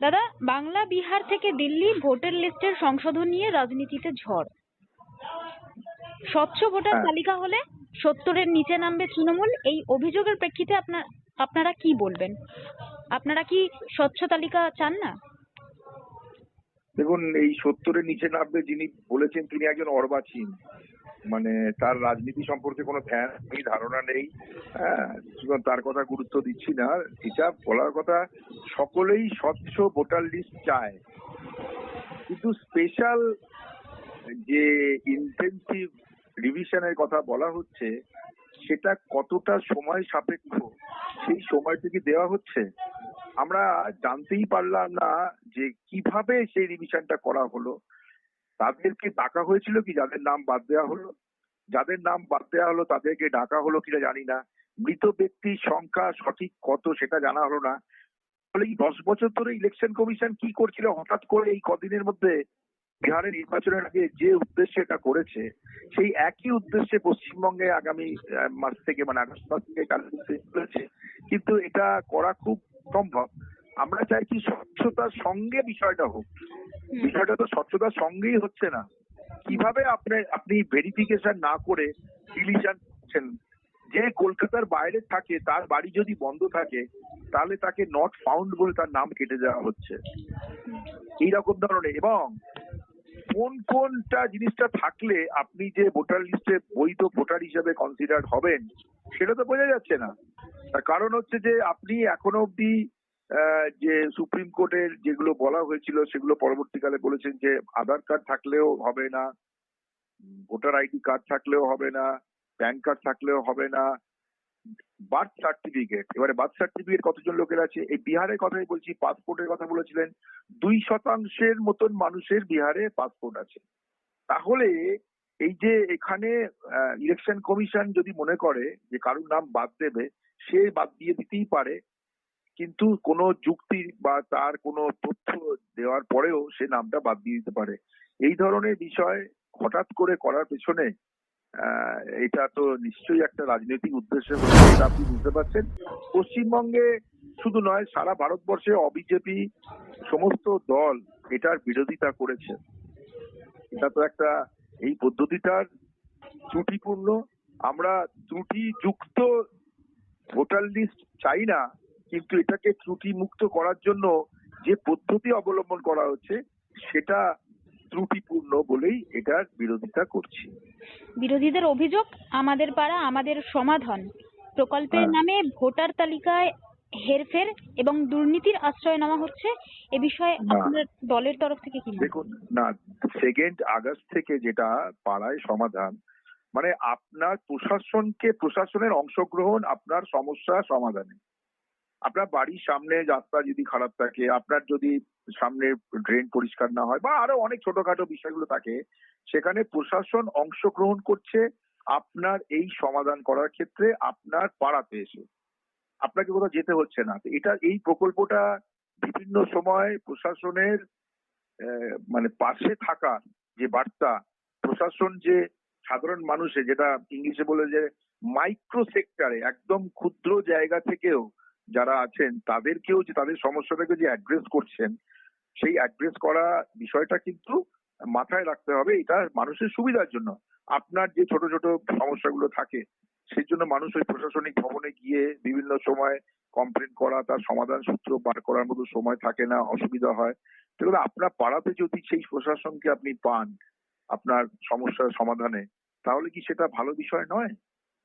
দাদা বাংলা বিহার থেকে দিল্লি ভোটার লিস্টের সংশোধন নিয়ে রাজনীতিতে ঝড়। স্বচ্ছ ভোটার হ্যাঁ। তালিকা হলে সত্তরের নিচে নামবে তৃণমূল। এই অভিযোগের প্রেক্ষিতে আপনার আপনারা কি বলবেন? আপনারা কি স্বচ্ছ তালিকা চান না? দেখুন এই সত্তরের নিচে নামবে যিনি বলেছেন তিনি একজন অর্বাচীন। মানে তার রাজনীতি সম্পর্কে কোনো ধ্যান নেই, ধারণা নেই। হ্যাঁ তার কথা গুরুত্ব দিচ্ছি না। এটা বলার কথা, সকলেই স্বচ্ছ ভোটার লিস্ট চায়। কিন্তু স্পেশাল যে ইন্টেন্সিভ রিভিশনের কথা বলা হচ্ছে, সেটা কতটা সময় সাপেক্ষ? সেই সময়টা কি দেওয়া হচ্ছে? আমরা জানতেই পারলাম না যে কীভাবে সেই রিভিশনটা করা হলো। তাদেরকে ডাকা হয়েছিল কি? যাদের নাম বাদ দেওয়া হলো? যাদের নাম বাদ দেওয়া হলো, তাদেরকে ডাকা হলো কিনা জানি না। মৃত ব্যক্তির সংখ্যা সঠিক কত সেটা জানা হলো না। ফলে এই দশ বছর ধরে ইলেকশন কমিশন কি করছিল? হঠাৎ করে এই কদিনের মধ্যে বিহারের নির্বাচনের আগে যে উদ্দেশ্যে এটা করেছে, সেই একই উদ্দেশ্যে পশ্চিমবঙ্গে আগামী মাস থেকে মানে আগস্ট মাস থেকে কিন্তু এটা করা খুব সম্ভব। আমরা চাইছি স্বচ্ছতার সঙ্গে বিষয়টা হোক। বিষয়টা তো স্বচ্ছতার সঙ্গেই হচ্ছে না। কীভাবে আপনি আপনি ভেরিফিকেশন না করে ডিলিশন করছেন? যে কলকাতার বাইরে থাকে তার বাড়ি যদি বন্ধ থাকে তাহলে তাকে নট ফাউন্ড বলে তার নাম কেটে দেওয়া হচ্ছে। এইরকম ধরনের। এবং কোন কোনটা জিনিসটা থাকলে আপনি যে ভোটার লিস্টে বৈধ ভোটার হিসেবে কনসিডার হবেন সেটা তো বোঝা যাচ্ছে না। তার কারণ হচ্ছে যে আপনি এখনও অব্দি যে সুপ্রিম কোর্টের যেগুলো বলা হয়েছিল, সেগুলো পরবর্তীকালে বলেছেন যে আধার কার্ড থাকলেও হবে না, ভোটার আইডি কার্ড থাকলেও হবে না, প্যান কার্ড থাকলেও হবে না, বার্থ সার্টিফিকেট। এবারে বার্থ সার্টিফিকেট কতজন লোকের আছে? এই বিহারের কথাই বলছি, পাসপোর্টের কথা বলেছিলেন। দুই শতাংশের মতন মানুষের বিহারে পাসপোর্ট আছে। তাহলে এই যে এখানে ইলেকশন কমিশন যদি মনে করে যে কারুর নাম বাদ দেবে, সে বাদ দিয়ে দিতেই পারে। কিন্তু কোনো যুক্তি বা তার কোনো তথ্য দেওয়ার পরেও সে নামটা বাদ দিয়ে দিতে পারে। এই ধরনের বিষয় হঠাৎ করে করার পেছনে এটা তো নিশ্চয়ই একটা রাজনৈতিক উদ্দেশ্য আপনি বুঝতে পারছেন। পশ্চিমবঙ্গে শুধু নয়, সারা ভারতবর্ষে অবিজেপি সমস্ত দল এটার বিরোধিতা করেছে। এটা তো একটা, এই পদ্ধতিটার ত্রুটিপূর্ণ। আমরা ত্রুটিযুক্ত ভোটার লিস্ট চাই না কিন্তু এটাকে ত্রুটি মুক্ত করার জন্য যে পদ্ধতি অবলম্বন করা হচ্ছে সেটা ত্রুটিপূর্ণ বলেই এটার বিরোধিতা করছি বিরোধীদের অভিযোগ আমাদের পাড়া আমাদের সমাধান প্রকল্পের হ্যাঁ। নামে ভোটার তালিকায় হেরফের এবং দুর্নীতির আশ্রয় নেওয়া হচ্ছে এ বিষয়ে। আপনার দলের তরফ থেকে কি দেখুন না সেকেন্ড আগস্ট থেকে যেটা পাড়ায় সমাধান মানে আপনার প্রশাসনকে প্রশাসনের অংশগ্রহণ আপনার সমস্যা সমাধানে আপনার বাড়ির সামনে রাস্তা যদি খারাপ থাকে, আপনার যদি সামনে ড্রেন পরিষ্কার না হয় বা আরও অনেক ছোটখাটো বিষয়গুলো থাকে, সেখানে প্রশাসন অংশগ্রহণ করছে আপনার এই সমাধান করার ক্ষেত্রে আপনার পাড়াতে এসে। আপনাকে কোথাও যেতে হচ্ছে না। এটা, এই প্রকল্পটা বিভিন্ন সময় প্রশাসনের মানে পাশে থাকার যে বার্তা, প্রশাসন যে সাধারণ মানুষে, যেটা ইংলিশে বলে যে মাইক্রো সেক্টরে একদম ক্ষুদ্র জায়গা থেকেও যারা আছেন, তাদেরকেও যে, তাদের সমস্যাটাকে যে অ্যাড্রেস করছেন, সেই অ্যাড্রেস করা বিষয়টা কিন্তু মাথায় রাখতে হবে। এটা মানুষের সুবিধার জন্য। আপনার যে ছোট ছোট সমস্যাগুলো থাকে, সেই জন্য মানুষ ওই প্রশাসনিক ভবনে গিয়ে বিভিন্ন সময় কমপ্লেন করা, তার সমাধান সূত্র বার করার মতো সময় থাকে না, অসুবিধা হয়। সেগুলো আপনার পাড়াতে যদি সেই প্রশাসনকে আপনি পান, আপনার সমস্যার সমাধানে, তাহলে কি সেটা ভালো বিষয় নয়?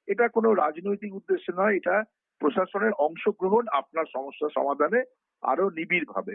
এটা কোনো রাজনৈতিক উদ্দেশ্য নয়, এটা প্রশাসনের অংশগ্রহণ আপনার সমস্যা সমাধানে আরও নিবিড় ভাবে